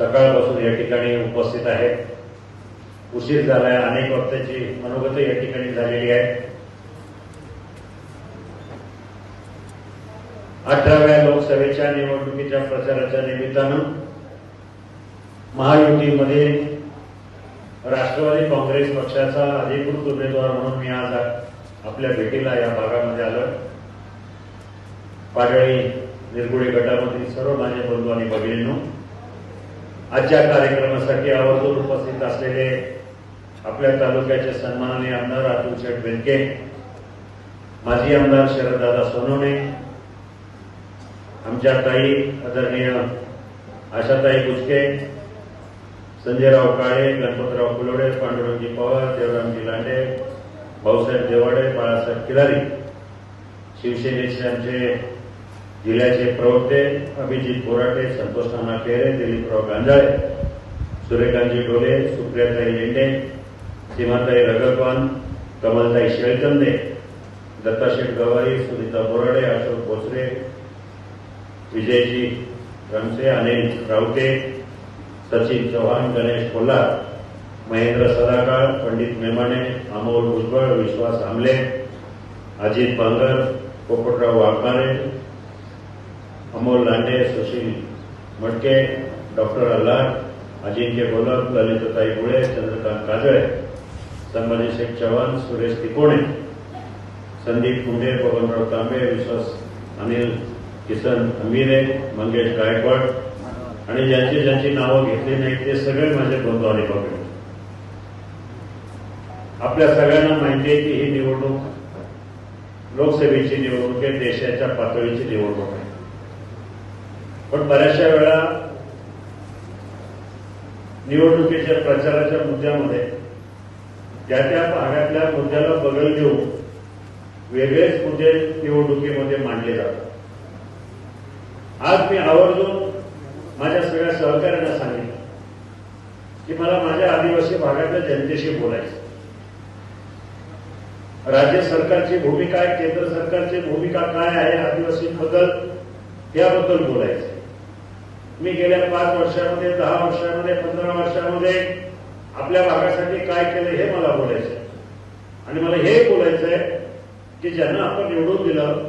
सकाळपासून या ठिकाणी उपस्थित आहेत. उशीर झालाय अनेक वक्त्याची मनोगत या ठिकाणी झालेली आहे. अठराव्या लोकसभेच्या निवडणुकीच्या प्रचाराच्या निमित्तानं महायुतीमध्ये राष्ट्रवादी काँग्रेस पक्षाचा अधिकृत उमेदवार म्हणून मी आज आपल्या भेटीला या भागामध्ये आलं पाडळी निरगुडे गटामधील सर्व माझे बंधू आणि भगिनींनो आजच्या कार्यक्रमासाठी आवर्जून उपस्थित असलेले आपल्या तालुक्याचे सन्माननीय आमदार अतुल शेठ बेनके माजी आमदार शरददादा सोनवणे आमच्या ताई आदरणीय आशाताई बुचके संजयराव काळे गणपतराव कुलोडे पांडुरंगजी पवार देवरामजी लांडे भाऊसाहेब देवाडे बाळासाहेब किलारी शिवसेनेचे आमचे जिल्ह्याचे प्रवक्ते अभिजित बोराटे संतोष नाना खेरे दिलीपराव गांजाळे सूर्यकांतजी डोले सुप्रियाताई लेंडे सीमाताई रगरवान कमलताई शेळकंदे दत्ताशेठ गवारी सुनीता बोराडे अशोक भोसरे विजयजी रमसे अनिल रावते सचिन चव्हाण गणेश कोल्हार महेंद्र सदाकाळ पंडित मेमाने अमोल भुजबळ विश्वास आमले अजित बांगर पोपटराव वाघमारे अमोल लांडे सुशील मटके डॉक्टर अल्लाट अजिंक्य गोलक ललितताई गुळे चंद्रकांत काजळे संभाजी शेख चव्हाण सुरेश तिकोणे संदीप कुंडे बबनराव तांबे विश्वास अनिल किसन अमीरे मंगेश गायकवाड. आणि ज्यांची ज्यांची नावं घेतली नाहीत ते सगळे माझे बंधू आणि बघले आपल्या सगळ्यांना माहिती आहे की ही निवडणूक लोकसभेची निवडणूक आहे देशाच्या पातळीची निवडणूक आहे. पण बऱ्याचशा वेळा निवडणुकीच्या प्रचाराच्या मुद्द्यामध्ये त्या त्या भागातल्या मुद्द्याला बगल देऊन वेगळेच मुद्दे निवडणुकीमध्ये मांडले जातात. आज मी आवर्जून माझ्या सगळ्या सहकार्यांना सांगितलं की मला माझ्या आदिवासी भागातल्या जनतेशी बोलायचं. राज्य सरकारची भूमिका आहे केंद्र सरकारची भूमिका काय आहे आदिवासींबद्दल याबद्दल बोलायचं. मी गेल्या पाच वर्षामध्ये दहा वर्षामध्ये पंधरा वर्षामध्ये आपल्या भागासाठी काय केलं हे मला बोलायचं. आणि मला हे बोलायचं आहे की ज्यांना आपण निवडून दिलं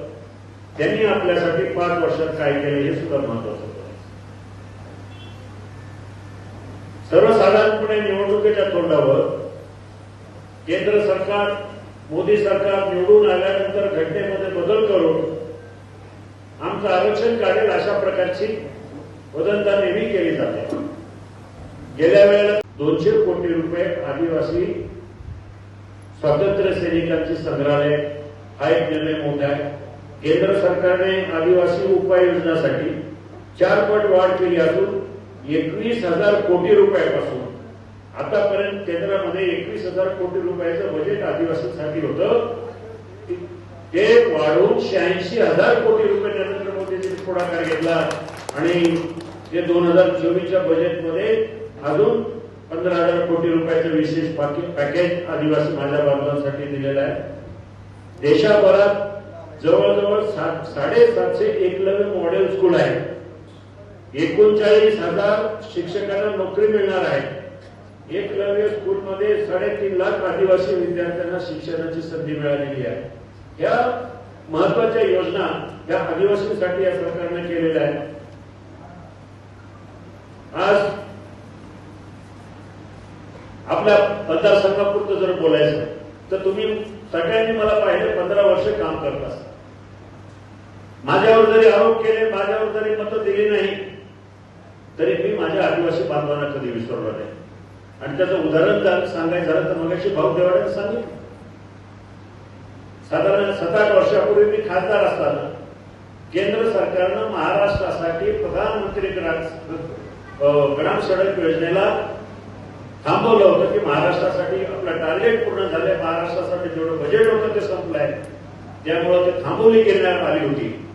त्यांनी आपल्यासाठी पाच वर्षात काय केलं हे सुद्धा महत्वाचं सर्वसाधारणपणे निवडणुकीच्या तोंडावर केंद्र सरकार मोदी सरकार निवडून आल्यानंतर घटनेमध्ये बदल करून आमचं आरक्षण काढेल अशा प्रकारची वदंता नेहमी केली जाते. गेल्या वेळेला दोनशे कोटी रुपये आदिवासी स्वातंत्र्य सैनिकांचे संग्रहालय हा एक निर्णय मोठा आहे. केंद्र सरकारने आदिवासी उपाययोजनासाठी चार पट वाढ केली असून एकवीस हजार कोटी रुपयापासून आतापर्यंत केंद्रामध्ये एकवीस हजार कोटी रुपयाचं बजेट आदिवासींसाठी होतं. ते वाढवून शहाऐंशी हजार कोटी रुपये नरेंद्र मोदींनी पुढाकार घेतला. आणि ते दोन हजार चोवीसच्या बजेटमध्ये अजून पंधरा हजार कोटी रुपयाचं विशेष पॅकेज आदिवासी माझ्या बांधवांसाठी दिलेलं आहे. देशाभरात जवळजवळ साडेसातशे एकलव्य मॉडेल स्कूल आहे एकोणचाळीस हजार शिक्षकांना नोकरी मिळणार आहे. एकलव्य स्कूलमध्ये साडेतीन लाख आदिवासी विद्यार्थ्यांना शिक्षणाची संधी मिळालेली आहे. या महत्त्वाच्या योजना या आदिवासींसाठी या सरकारने केलेल्या आहेत. आज आपल्या मतदारसंघापुरतं जर बोलायचं तर तुम्ही सगळ्यांनी मला पाहिलं पंधरा वर्ष काम करत असता माझ्यावर जरी आरोप केले माझ्यावर जरी मतं दिली नाही तरी मी माझ्या आदिवासी बांधवांना कधी विसरलो नाही. आणि त्याचं उदाहरण सांगायचं झालं तर मगाशी भाऊ देवाड्याने सांगितलं. साधारण सात आठ वर्षापूर्वी मी खासदार असताना केंद्र सरकारनं महाराष्ट्रासाठी प्रधानमंत्री ग्राम सडक योजनेला थांबवलं होतं की महाराष्ट्रासाठी आपलं टार्गेट पूर्ण झालंय. महाराष्ट्रासाठी जेवढं बजेट होतं ते संपलंय. त्यामुळं ते थांबवली घेण्यात आली होती.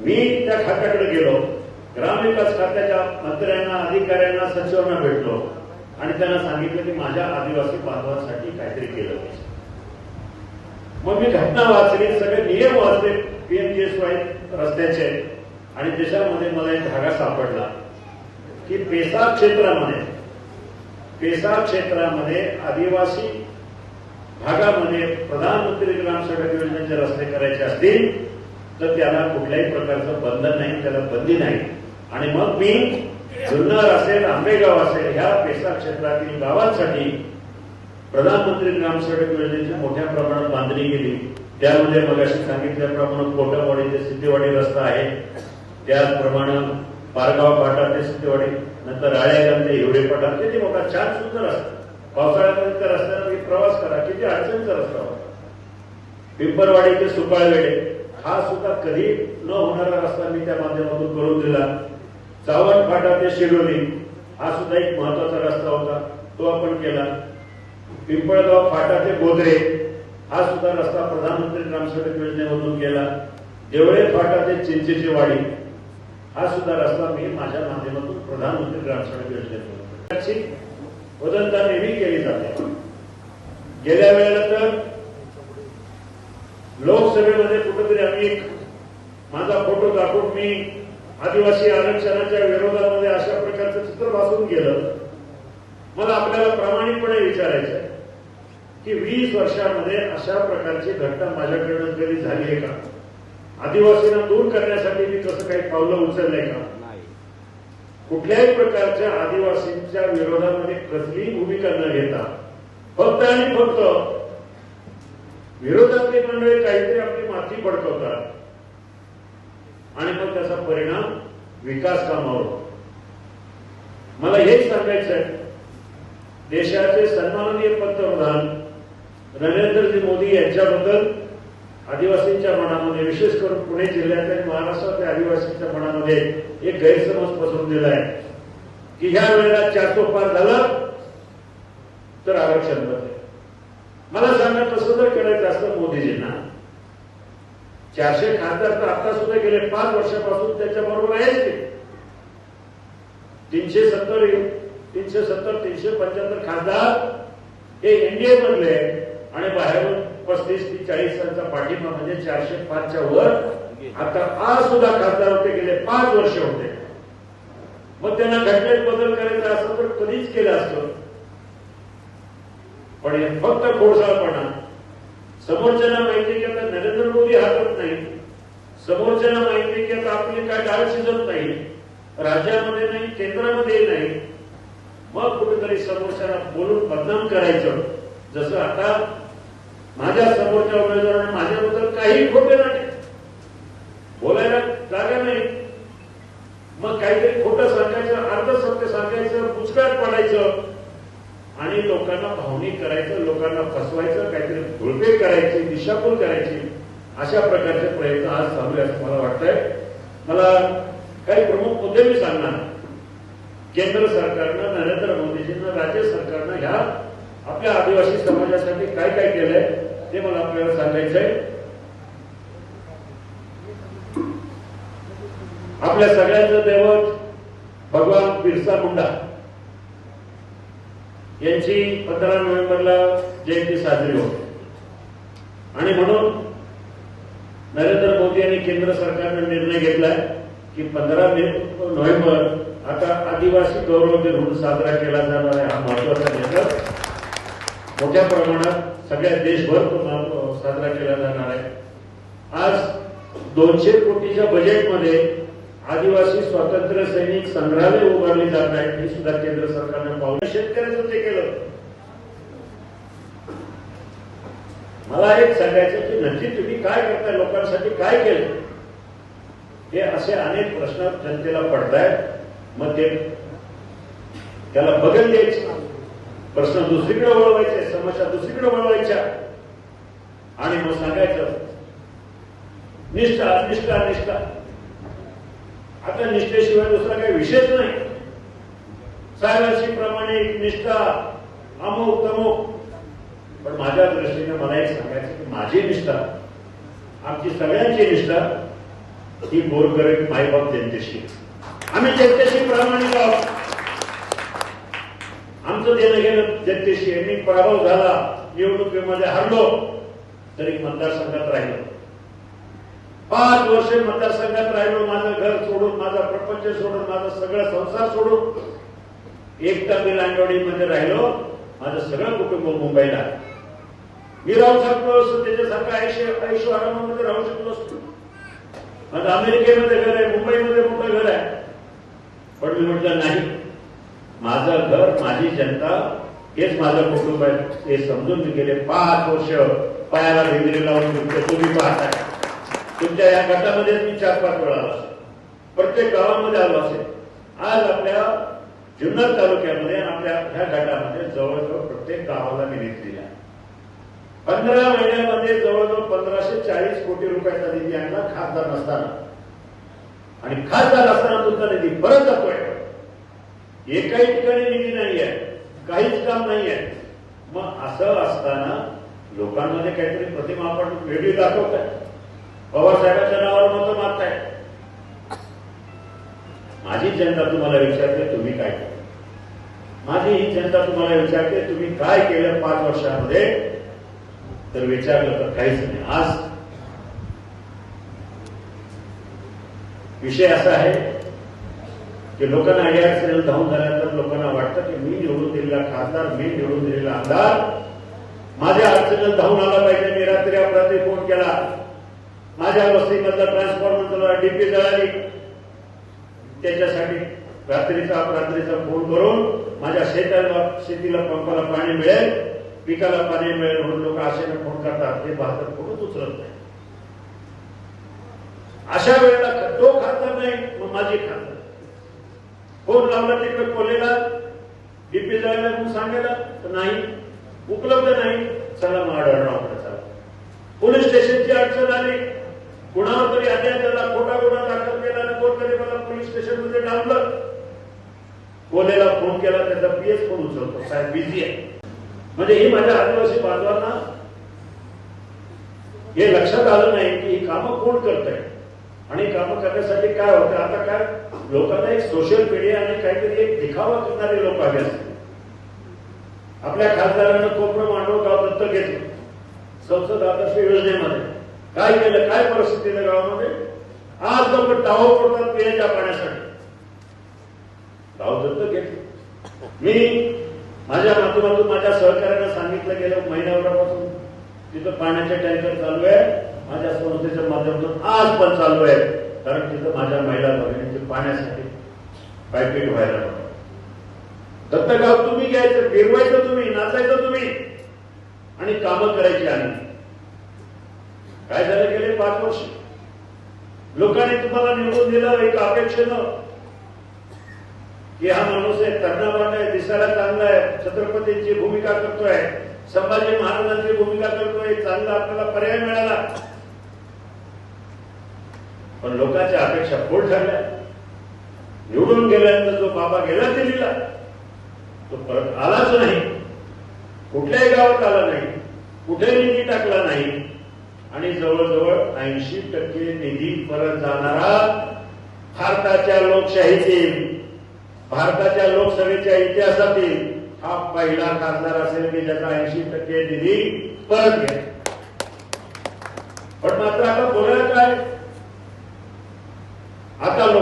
मी त्या खात्याकडे गेलो. ग्रामविकास खात्याच्या मंत्र्यांना अधिकाऱ्यांना सचिवांना भेटलो. आणि त्यांना सांगितलं की माझ्या आदिवासी बांधवांसाठी काहीतरी केलं पाहिजे. मग मी घटना वाचली. सगळे नियम वाचले. पीएमजीएसवाय रस्त्याचे. आणि त्याच्यामध्ये मला एक धागा सापडला. की पेसा क्षेत्रामध्ये पेसा क्षेत्रामध्ये आदिवासी भागामध्ये प्रधानमंत्री ग्राम सडक योजनेचे रस्ते करायचे असतील तर त्याला कुठल्याही प्रकारचं बंधन नाही त्याला बंदी नाही. आणि मग मी जुन्नर असेल आंबेगाव असेल ह्या पेसा क्षेत्रातील गावांसाठी प्रधानमंत्री ग्राम सडक योजनेची मोठ्या प्रमाणात बांधणी केली. त्यामध्ये मगाशी सांगितल्याप्रमाणे कोटमवाडी ते सिद्धेवाडी रस्ता आहे. त्याचप्रमाणे पारगाव फाटा ते सिद्धेवाडी नंतर राळेगाव ते हिवडे फाटा किती मोठा छान सुंदर असतं पावसाळ्यामध्ये त्या प्रवास करा किती अडचणीचा रस्ता होता. पिंपरवाडी ते सुकाळवेडे हा सुद्धा कधी न होणारा रस्ता मी त्या माध्यमातून करून दिला. चावण फाटा ते शिडोली हा सुद्धा एक महत्त्वाचा रस्ता होता तो आपण केला. पिंपळगाव फाटा ते गोदरे हा सुद्धा रस्ता प्रधानमंत्री ग्रामसडक योजनेमधून केला. देवळे फाटा ते चिंचेची वाडी हा सुद्धा रस्ता मी माझ्या माध्यमातून प्रधानमंत्री ग्रामसडक योजनेतून त्याची वदंता नेहमी केली जाते. गेल्या वेळेला तर लोकसभेमध्ये कुठेतरी आम्ही एक माझा फोटो दाखवून मी आदिवासी आरक्षणाच्या विरोधामध्ये अशा प्रकारचं चित्र भासून गेलं. मला आपल्याला प्रामाणिकपणे विचारायचं आहे की वीस वर्षामध्ये अशा प्रकारची घटना माझ्याकडनं कधी झाली आहे का? आदिवासींना दूर करण्यासाठी मी कसं काही पावलं उचललंय का? कुठल्याही प्रकारच्या आदिवासींच्या विरोधामध्ये कसलीही भूमिका न घेता फक्त आणि फक्त विरोधातली मंडळी काहीतरी आपली माती फडकवतात. आणि मग त्याचा परिणाम विकास कामावर होतो. मला हेच सांगायचं आहे देशाचे सन्माननीय पंतप्रधान नरेंद्रजी मोदी यांच्याबद्दल आदिवासींच्या मनामध्ये विशेष करून पुणे जिल्ह्यात आणि महाराष्ट्रातल्या आदिवासींच्या मनामध्ये एक गैरसमज पसरून दिला आहे. की ह्या वेळेला चारसो पार झाला तर आरक्षण बदल मला सांगा तसं जर करायचं असतं मोदीजींना. चारशे खासदार तर आता सुद्धा गेले पाच वर्षापासून त्याच्या बरोबर आहेच ते. तीनशे सत्तर तीनशे सत्तर तीनशे पंच्याहत्तर खासदार हे एनडीए मधले आणि बाहेरून पस्तीस ते चाळीसांचा पाठिंबा म्हणजे चारशे पाचच्या वर. आता आज सुद्धा खासदार होते गेले पाच वर्ष होते. मग त्यांना घटनेत बदल करायचा असं तर कधीच केलं असतं. पण हे फक्त खोडसाळपणा. समोरच्यांना माहिती की आता नरेंद्र मोदी हरवत नाही. समोरच्यांना माहिती की आता आपली काय डाळ शिजत नाही. राज्यामध्ये नाही केंद्रामध्ये नाही. मग कुठेतरी समोरच्याला बोलून बदनाम करायचं. जसं आता माझ्या समोरच्या उमेदवाराने माझ्याबद्दल काही खोटे नाही. बोलायला जागा नाही. मग काहीतरी खोटं सांगायचं अर्ध सत्य सांगायचं पुचकाट पडायचं आणि लोकांना भावनिक करायचं लोकांना फसवायचं काहीतरी धुळपे करायची दिशाभूल करायची अशा प्रकारचे प्रयत्न आज चालू आहे असं मला वाटतंय? मला काही प्रमुख मुद्दे मी सांगणार. केंद्र सरकारनं नरेंद्र मोदीजींना राज्य सरकारनं ह्या आपल्या आदिवासी समाजासाठी काय काय केलंय? ते मला आपल्याला सांगायचंय. आपल्या सगळ्यांचं दैवत भगवान बिरसा मुंडा. यांची पंधरा नोव्हेंबरला जयंती साजरी होते. आणि म्हणून नरेंद्र मोदी यांनी केंद्र सरकारने निर्णय घेतलाय की पंधरा नोव्हेंबर आता आदिवासी गौरव दिन म्हणून साजरा केला जाणार आहे हा महत्त्वाचा निर्णय. मोठ्या प्रमाणात सगळ्या देशभर साजरा केला जाणार आहे. आज दोनशे कोटीच्या बजेटमध्ये आदिवासी स्वातंत्र्य सैनिक संग्रहालय उभारली जात आहेत हे सुद्धा केंद्र सरकारनं पाहून. शेतकऱ्याचं ते केलं. मला एक सांगायचं की नक्की तुम्ही काय करताय लोकांसाठी काय केलं? हे असे अनेक प्रश्न जनतेला पडतायत. मग ते त्याला बदल द्यायचं. प्रश्न दुसरीकडे वळवायचे समस्या दुसरीकडे वळवायच्या. आणि मग सांगायचं निष्ठा निष्ठा निष्ठा. आता निष्ठेशिवाय दुसरा काही विषयच नाही. साहेबांशी प्रमाणे निष्ठा अमुक तमुक पण माझ्या दृष्टीने मला एक सांगायचं की माझी निष्ठा आमची सगळ्यांची निष्ठा ही गोरगरीब मायबाप जनतेशी आम्ही जनतेशी प्रामाणिक आहोत. आमचं देणं घेणं जनतेशी मी पराभव झाला. निवडणुकीमध्ये हरलो. तरी मतदारसंघात राहिलो. पाच वर्ष मतदारसंघात राहिलो. माझं घर सोडून माझा प्रपंच सोडून माझा सगळा संसार सोडून एकटा मी मध्ये राहिलो. माझं सगळं कुटुंब मुंबईला मी राहू शकलो असतो त्याच्यासारखं ऐशी आयुष्य आरामामध्ये राहू शकलो असतो. माझं अमेरिकेमध्ये घर आहे मुंबईमध्ये मोठं घर आहे. पण मी म्हटलं नाही. माझं घर माझी जनता हेच माझं कुटुंब आहे. हे समजून मी गेले पाच वर्ष पायाला भिंगरी लावून तुमचे तुम्ही पाहताय. तुमच्या या गटामध्ये मी चार पाच वेळा आलो असेल. प्रत्येक गावामध्ये आलो असेल. आज आपल्या जुन्नर तालुक्यामध्ये आपल्या ह्या गटामध्ये जवळजवळ प्रत्येक गावाला मी निधी आहे. पंधरा महिन्यामध्ये जवळजवळ पंधराशे चाळीस कोटी रुपयाचा निधी आणला खासदार नसताना. आणि खासदार असताना तुमचा निधी परत जातोय. एकाही ठिकाणी निधी नाही आहे काहीच काम नाही आहे मग असं असताना लोकांमध्ये काहीतरी प्रतिमा आपण वेगळी दाखवताय. पवार साहेबांच्या नावावर मत आहे माझी जनता तुम्हाला विचारते तुम्ही काय केलं? माझी ही जनता तुम्हाला विचारते तुम्ही काय केलं पाच वर्षामध्ये? तर विचारलं तर काहीच नाही. आज विषय असा आहे की लोकांना अडचणीला धावून झाल्यानंतर लोकांना वाटतं की मी निवडून दिलेला खासदार मी निवडून दिलेला आमदार. माझ्या अडचणीला धावून आला पाहिजे. मी रात्री अपरात्री फोन केला. माझ्या वस्तीमधला ट्रान्सफॉर्मरला डीपी जळाली त्याच्यासाठी रात्रीचा अपरात्रीचा फोन करून माझ्या शेताला शेतीला पंपाला पाणी मिळेल पिकाला पाणी मिळेल म्हणून लोक आशेने फोन करतात. ते भारतात कोणच उचलत नाही. अशा वेळेला तो खासदार नाही मग माझी खासदार. फोन लावला तिकडे कोलेला. डीपी जायला म्हणून सांगायला तर नाही. उपलब्ध नाही. चला मग आढळरावकडे चला. पोलीस स्टेशनची अडचण आली. कुणावर तरी अद्याप त्याला खोटा गुन्हा दाखल केला आणि कोणतरी मला पोलीस स्टेशनमध्ये डावलं. कोलेला फोन केला त्याचा पीएस फोन उचलतो. साहेब बिझी आहे. म्हणजे ही माझ्या आदिवासी बांधवांना हे लक्षात आलं नाही की ही कामं कोण करत आहे आणि कामं करण्यासाठी काय होतं? आता काय? लोकांना एक सोशल मीडिया आणि काहीतरी एक दिखावा करणारे लोक आले असते आपल्या खासदारानं कोपरं मांडव गाव दत्तक घेतलं. संसद आदर्श योजनेमध्ये. काय केलं? काय परिस्थिती गावामध्ये? आज लोक टाव पडतात पिण्याच्या पाण्यासाठी. गाव दत्तक घेतलं. मी माझ्या माध्यमातून माझ्या सहकार्यांना सांगितलं गेलं महिन्याभरापासून. तिथं पाण्याचे टँकर चालू आहे. माझ्या संस्थेच्या माध्यमातून आज पण चालू आहे. कारण तिथं माझ्या महिला भगिनीचे पाण्यासाठी पायपीट व्हायला नको दत्तगाव तुम्ही घ्यायचं फिरवायचं तुम्ही नाचायचं तुम्ही आणि कामं करायची आणि काय झालं गेले पाच वर्ष? लोकांनी तुम्हाला निवडून दिलं एक अपेक्षेनं. की हा माणूस आहे तरुणावाट आहे दिसायला चांगला आहे छत्रपतींची भूमिका करतोय संभाजी महाराजांची भूमिका करतोय चांगला आपल्याला पर्याय मिळाला. पण लोकांच्या अपेक्षा खोल ठरल्या निवडून गेल्यानंतर जो बाबा गेला दिल्लीला तो परत आलाच नाही. कुठल्याही गावात आला नाही. कुठे निधी टाकला नाही. आणि जवळजवळ ऐंशी टक्के निधी परत जाणारा भारताच्या लोकशाहीतील भारताच्या लोकसभेच्या इतिहासातील हा पहिला खासदार असेल की ज्याचा ऐंशी टक्के निधी परत घ्या पण मात्र आता बोलायला काय?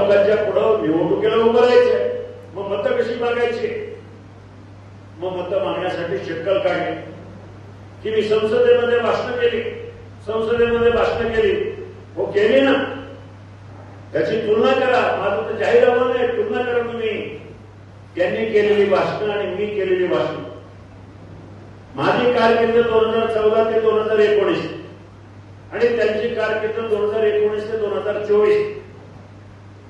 लोकांच्या पुढं निवडणुकीला उभं राहायचंय. मग मतं कशी मागायची? मग मतं मागण्यासाठी शिक्कल काढली. की मी संसदेमध्ये भाषण केली. संसदेमध्ये भाषण केली. हो केली ना. त्याची तुलना करा. माझं तर जाहीर आव्हान आहे. तुलना करा तुम्ही. त्यांनी केलेली भाषणं आणि मी केलेली भाषण. माझी कारकीर्द दोन हजार चौदा ते दोन हजार एकोणीस. आणि त्यांची कारकीर्द दोन हजार एकोणीस ते दोन हजार चोवीस.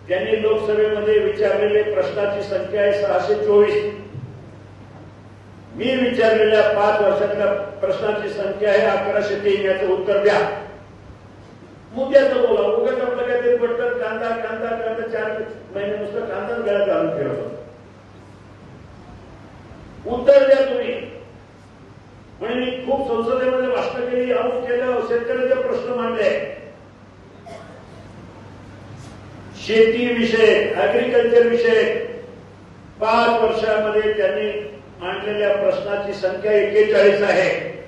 त्यांनी लोकसभेमध्ये विचारलेले प्रश्नाची संख्या आहे सहाशे चोवीस. मी विचारलेल्या पाच वर्षातल्या प्रश्नाची संख्या आहे अकराशे तीन याचं उत्तर द्या. मुद्द्याचं बोला. उगाच आपलं काहीतरी पटकन कांदा कांदा कांदा चार महिने नुसतं कांदाच गळ्यात घालून फिरवतो. उत्तर द्या तुम्ही. म्हणजे मी खूप संसदेमध्ये भाषण केली अमुक केलं शेतकऱ्याचे प्रश्न मांडले. शेती विषय अग्रिकल्चर विषय पाच वर्षामध्ये त्यांनी मांडलेल्या प्रश्नाची संख्या एक्केचाळीस आहे.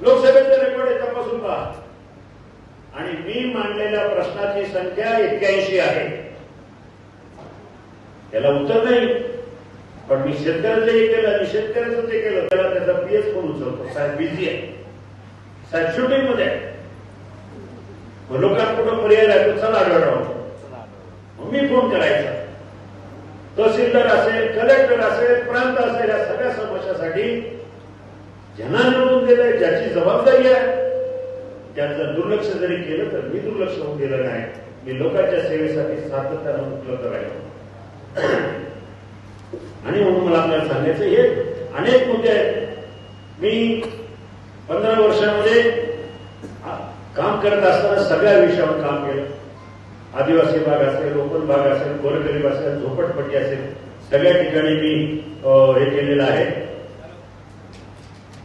लोकसभेचे रेकॉर्ड आहे तपासून पहा. आणि मी मांडलेल्या प्रश्नाची संख्या एक्क्याऐंशी आहे. त्याला उत्तर नाही पण मी शेतकऱ्याचं हे केलं आणि शेतकऱ्याचं ते केलं. त्याला त्याचा पीएस फोन उचलतो. साहेब बिझी आहे. साहेब शूटिंगमध्ये आहे. मग कुठं पर्याय राहतो? चला आढळून मग मी फोन करायचा. तहसीलदार असेल कलेक्टर असेल प्रांत असेल या सगळ्या समस्यासाठी ज्यांना निवडून दिलंय ज्याची जबाबदारी आहे त्यांचं दुर्लक्ष जरी केलं तर मी दुर्लक्ष होऊन गेलं नाही मी लोकांच्या सेवेसाठी सातत्यानं उपलब्ध राहिलो आणि म्हणून मला आपल्याला सांगायचं हे अनेक मुद्दे आहेत. मी पंधरा वर्षामध्ये काम करत असताना सगळ्या विषयावर काम केलं. आदिवासी भाग असेल ओपन भाग असेल गोरगरीब असेल झोपटपट्टी असेल सगळ्या ठिकाणी मी हे केलेलं आहे.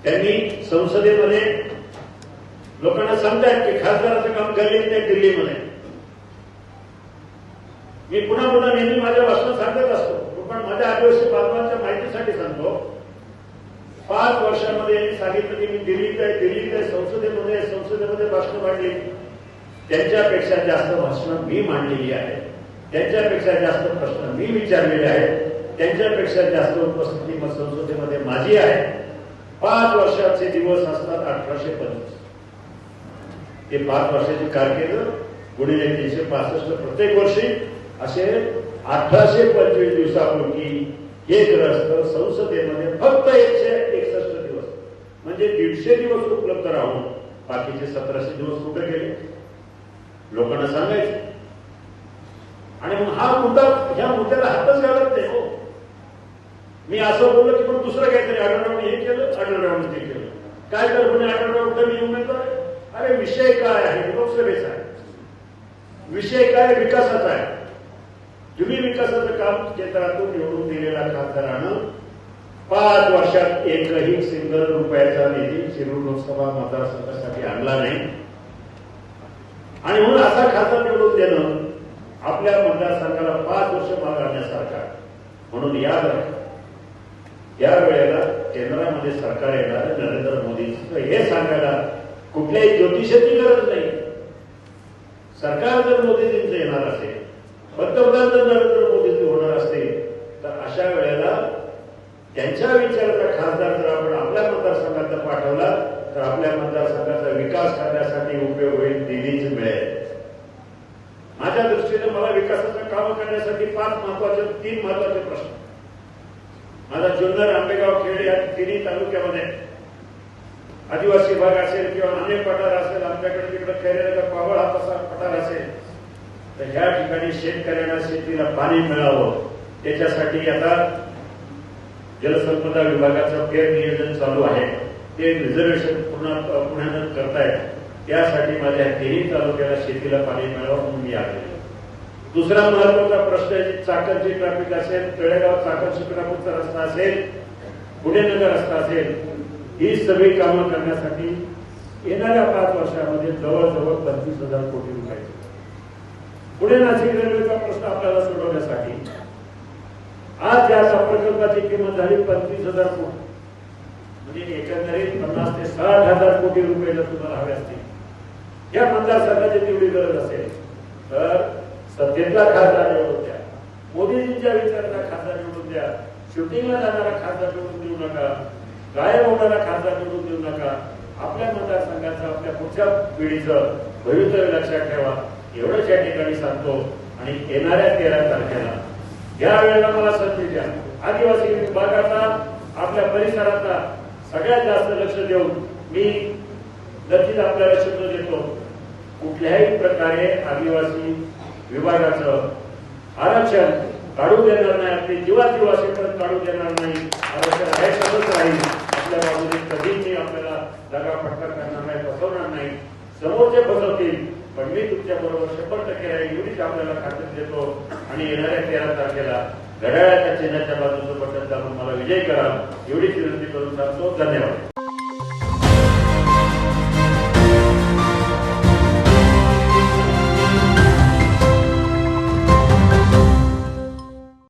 त्यांनी संसदेमध्ये लोकांना सांगतायत की खासदाराचं काम गल्लीत नाही दिल्लीमध्ये. मी पुन्हा पुन्हा नेहमी माझ्या भाषणात सांगत असतो. पण माझ्या आदिवासी बांधवांच्या माहितीसाठी सांगतो. पाच वर्षामध्ये यांनी सांगितलं की मी दिल्लीत आहे दिल्लीत आहे संसदेमध्ये संसदेमध्ये भाषण मांडली. त्यांच्यापेक्षा जास्त भाषणं मी मांडलेली आहे त्यांच्यापेक्षा जास्त प्रश्न मी विचारलेले आहेत. त्यांच्यापेक्षा जास्त उपस्थिती संसदेमध्ये माझी आहे. पाच वर्षाचे दिवस असतात अठराशे पंचवीस. ते पाच वर्षाची कारकीर्द गुणिले तीनशे पासष्ट प्रत्येक वर्षी असे अठराशे पंचवीस दिवसापूर्वी हे ग्रस्त संसदेमध्ये फक्त एकशे एकसष्ट दिवस. म्हणजे दीडशे दिवस उपलब्ध राहून बाकीचे सतराशे दिवस कुठे गेले? लोकांना सांगायचं. आणि मग हा मुद्दा ह्या मुद्द्याला हातच घालत नाही. हो. मी असं बोललो की पण दुसरं काहीतरी आढळरावने हे केलं आढळरावने ते केलं. काय तर म्हणजे आढळराव तर मी उमेदवार अरे विषय काय आहे? लोकसभेचा आहे. विषय काय? विकासाचा आहे. तुम्ही विकासाचं काम क्षेत्रातून निवडून दिलेला खासदारानं पाच वर्षात एकही सिंगल रुपयाचा निधी शिरूर लोकसभा मतदारसंघासाठी आणला नाही. आणि म्हणून असा खासदार निवडून देणं आपल्या मतदारसंघाला पाच वर्ष मागे आणण्यासारखा म्हणून याद राखा या वेळेला केंद्रामध्ये सरकार येणार नरेंद्र मोदी हे सांगायला कुठल्याही ज्योतिषाची गरज नाही. सरकार जर मोदीजींचं येणार असेल पंतप्रधान जर नरेंद्र मोदींचे होणार असतील तर अशा वेळेला त्यांच्या विचाराचा खासदार जर आपण आपल्या मतदारसंघात पाठवला तर आपल्या मतदारसंघाचा विकास करण्यासाठी उपयोग होईल निधीच मिळेल. माझ्या दृष्टीने मला विकासाचं काम करण्यासाठी पाच महत्त्वाचे तीन महत्त्वाचे प्रश्न. माझा जुन्नर आंबेगाव खेड या तिन्ही तालुक्यामध्ये आदिवासी भाग असेल किंवा अनेक पठार असेल आमच्याकडे तिकडे खैरेनगर पावळ हा तसा पठार असेल तर ह्या ठिकाणी शेतकऱ्यांना शेतीला पाणी मिळावं त्याच्यासाठी आता जलसंपदा विभागाचं फेर नियोजन चालू आहे. ते रिझर्वेशन पुन्हा पुण्यानं करतायत त्यासाठी माझ्या तिन्ही तालुक्याला शेतीला पाणी मिळावं म्हणून मी आलेलो दुसरा महत्त्वाचा प्रश्न आहे चाकणची ट्रॅफिक असेल तळेगाव चाकण शिक्रापूरचा रस्ता असेल पुणे नगर रस्ता असेल ही सगळी कामं करण्यासाठी येणाऱ्या पाच वर्षामध्ये जवळजवळ पंचवीस हजार कोटी रुपये. पुणे नाशिक रेल्वेचा प्रश्न आपल्याला सोडवण्यासाठी आज या प्रकल्पाची किंमत झाली पंचवीस हजार कोटी. म्हणजे एकंदरीत पन्नास ते साठ हजार कोटी रुपये जर तुम्हाला हवे असतील. या मतदारसंघाची तेवढी गरज असेल. तर सत्तेतला खासदार निवडून द्या. मोदीजींच्या विचाराला खासदार निवडून द्या. शूटिंगला जाणारा खासदार निवडून देऊ नका. गायब होणारा खासदार निवडून देऊ नका. आपल्या मतदारसंघाचं आपल्या पुढच्या पिढीचं भवितव्य लक्षात ठेवा. एवढंच या ठिकाणी सांगतो. आणि येणाऱ्या तेरा तारखेला. या वेळेला मला संधी द्या. आदिवासी विभागाचा आपल्या परिसराचा सगळ्यात जास्त लक्ष देऊन मी नक्कीच आपल्याला शब्द देतो. कुठल्याही प्रकारे आदिवासी विभागाचं आरक्षण काढू देणार नाही आपली जीवा जीवाशी पण काढू देणार नाही. आरक्षण हे तसंच राहील आपल्या बाजूने कधीच मी आपल्याला दगा फटका करणार नाही फसवणार नाही. समोरचे फसवतील पण मी तुमच्या बरोबर शंभर टक्के राहील एवढीच आपल्याला खात्री देतो. आणि येणाऱ्या तेरा तारखेला घड्याळाच्या चिन्हाच्या बाजूचं बटन दाबून मला विजय करा. एवढीच विनंती करून सांगतो. धन्यवाद.